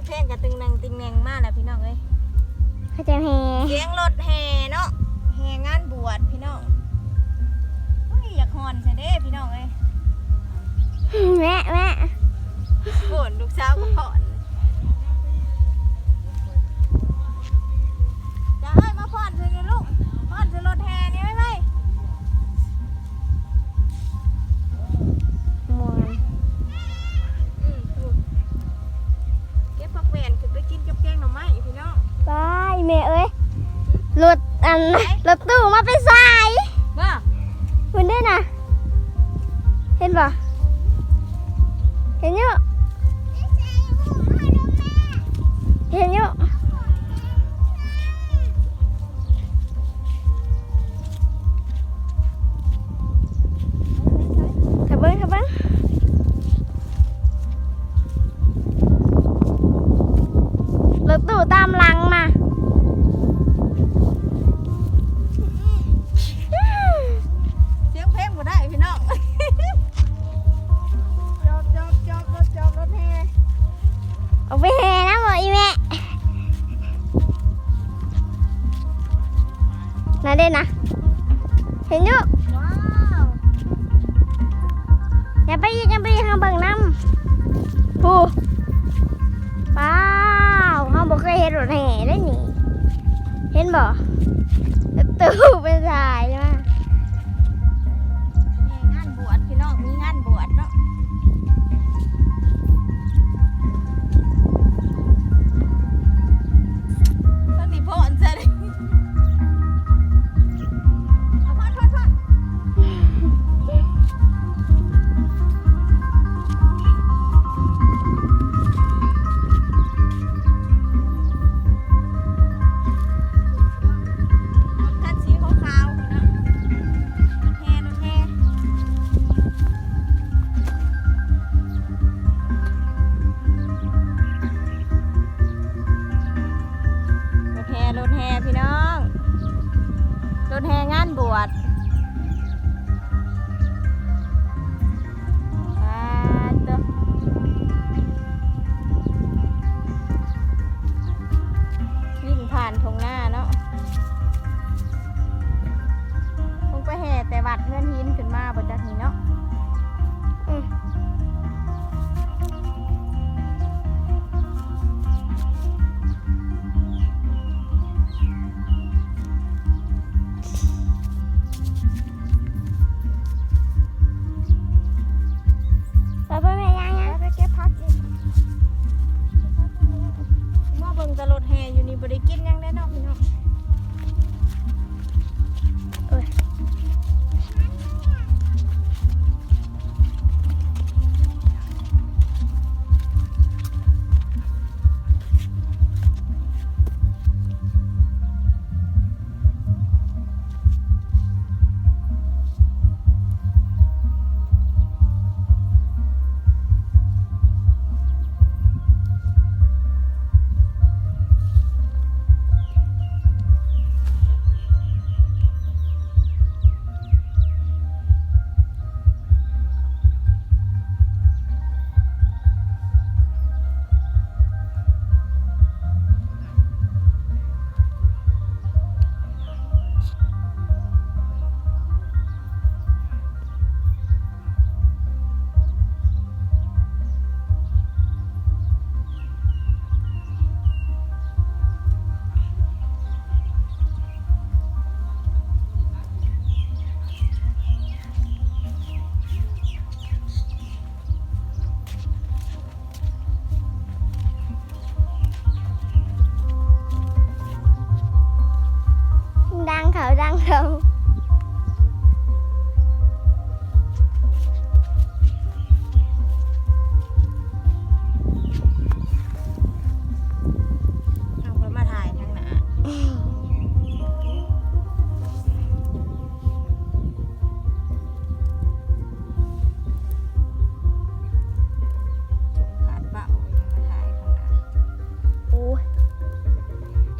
กระตึงนังติงแนงมากแหละพี่น้องเอ้ยเขาจะแห่เสียงรถแห่เนาะแห่งานบวชพี่น้องอุ้ยอยากฮอนใช่เด้พี่น้องเอ้ยแม่แม่โอนลูกสาวก็ผ่อนจะให้มาผ่อนเถอะลูกผ่อนเถอะรถแห่นี่ไ Okay. ตู้เป็นสาย บวชอ่าตัววิ่งผ่านทงหน้าเนาะคงไปแห่แต่วัดเพื่อนหินขึ้นมาบนจากนี้เนาะ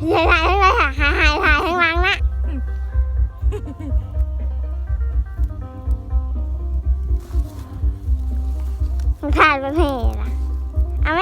ถ่ายถ่ายทั้งไรค่ะถ่ายถ่ายถ่ายทั้งหลังนะถ่าดไปเพลล่ะเอาไหม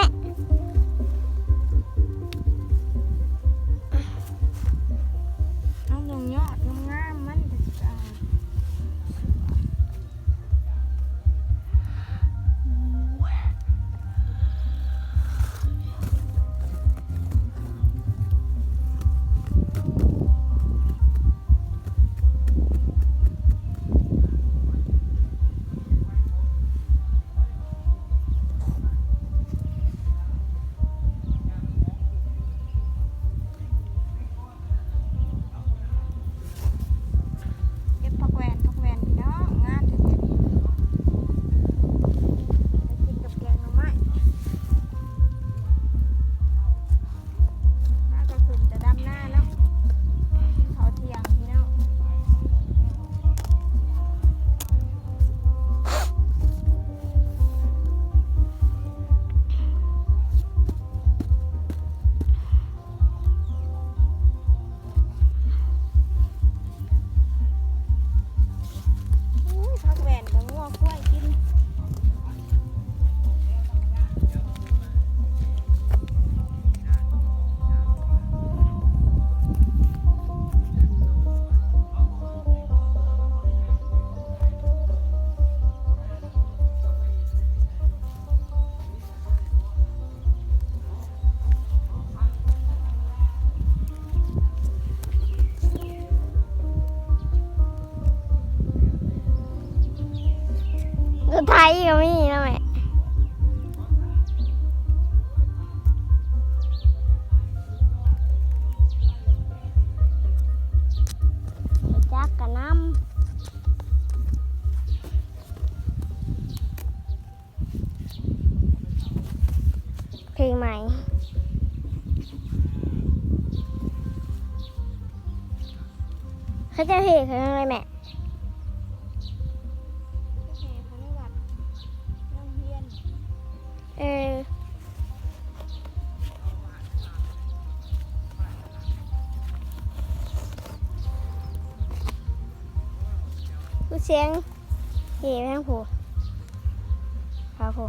สุดท้ายก็มีนะแม่จักกะน้ำเพลงใหม่เขาจะเพลงเขาอะไรแม่ เสียงเย่แม่งผูครับผู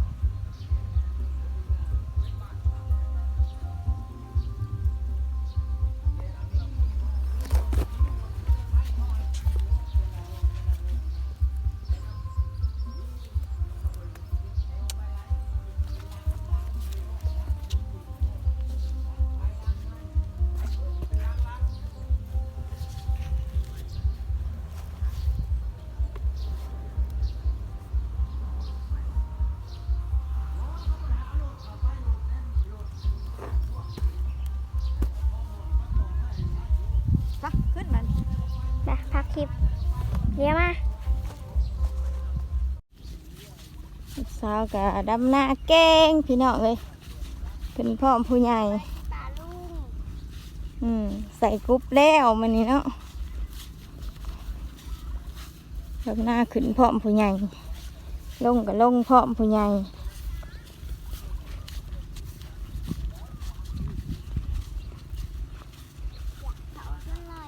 คลิปเรียกมาสาวกะดำหน้าแกงพี่น้องเลยเป็นพ่อผู้ใหญ่ตาลุงอืมใส่กรุ๊ปแล้วมันนี่เนาะดำหน้าขึ้นพร้อมผู้ใหญ่ลงกับลงพร้อมผู้ใหญ่ เขาเท่าไหร่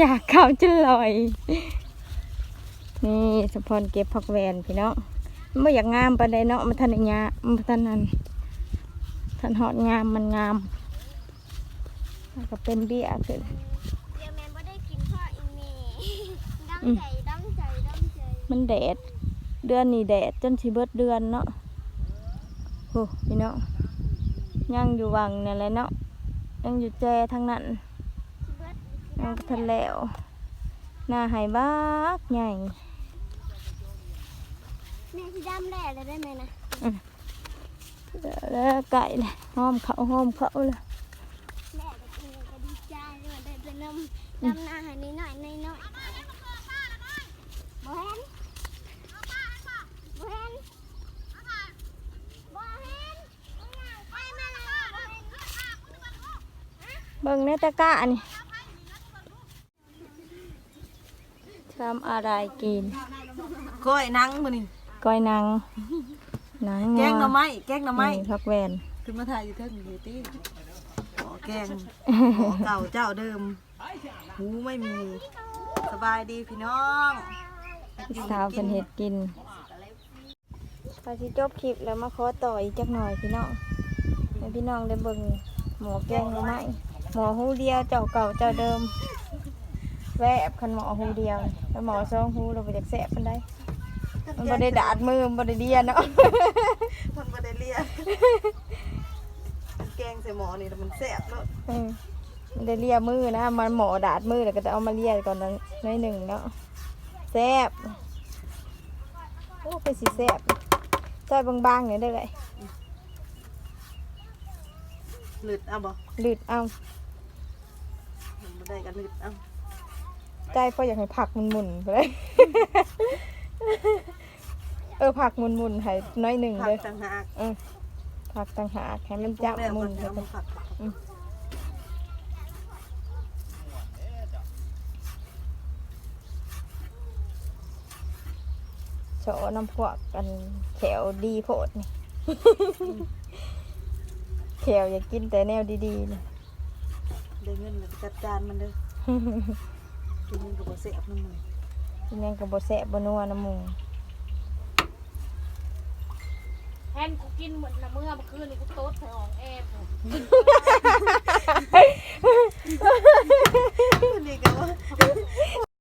อยากเข้าจนลอย นี่สะพอนเก็บผักแวนพี่น้องมันบ่อยากงามปานใดเนาะมันทันได้งามมันทันนั้นทันหอดงามมันงามแล้วก็เป็นเบี้ยขึ้นเดี๋ยวแม่ไม่ได้กินพ่ออีเมดังใจดังใจดังใจมันแดด เดือนนี้แดดจนสิเบิดเดือนเนาะโอ้พี่น้องยังอยู่วังเนี่ยแหละเนาะยังอยู่แจทั้งนั้นเบิด ยังบ่ทันแล้วหน้าหายบักใหญ่แม่ที่ดำแหล่เลยได้ไหมนะแล้วไก่เลยหอมเขาหอมเขาเลยแม่ก็กินก็ดีใจเลยได้จะนำดำหน้าให้นิดหน่อยนิดหน่อยบ่เห็นบ่เห็นบ่เห็นไปมาแล้วบ่เห็นเบิ่งในตะกร้านี่ ทำอะไรกิน ก้อยหนังมานี่ก้อยนางหนังแกงหน่อไม้แกงหน่อไม้นี่พักแวนขึ้นมาถ่ายอยู่เทิงอยู่ตี้ขอแกงขอเก่าเจ้าเดิมหูไม่มี สบายดีพี่น้องพี่สาวเป็นเห็ดกินพอสิจบคลิปแล้วมาขอต่ออีกจักหน่อยพี่น้องให้พี่น้องได้เบิ่งหมอแกงหน่อไม้หมอหูเดียวเจ้าเก่าเจ้าเดิม แวบคันหมอหูเดียวแล้วหมอสองหูเราไปจากแสบมันได้มันบ่ได้ดาดมือมันบ่ได้เดียเนาะมันบ่ได้เลียนแกงใส่หมอนี่แล้วมันแซ่บเนาะเออมันได้เลียมือนะ มันหมอดาดมือแล้วก็จะเอามาเลียก่อนนั้นน้อยหนึ่งเนาะแซ่บโอ้เป็นสีแซ่บซอยบางๆเนี่ยได้เลยหลืดเอาบ่ลืดเอามันบ่ได้กันหลืดเอา ใจพออยากให้ผักมุนๆไปเลย เออผักมุนๆให้น้อยหนึ่งผักเลยต่างหากผักต่างหากให้มันปรุจังบแล้วมุก่อนนไปเอามาผัดโฉน้ำพวกกันแขวดีโพดนี่ แขวอยากกินแต่แนวดีๆนี่ ได้เงินแล้วไปจัดจานมันเด้อ กินมันก็บ่แซ่บน้ำมือกินยังกับบแสบบนัวน้ำหมูแทนกูกินเหมือนละเมื่อเมื่อคืนนี่กูโต๊ดใส่ของแอบนี่ก็ว่า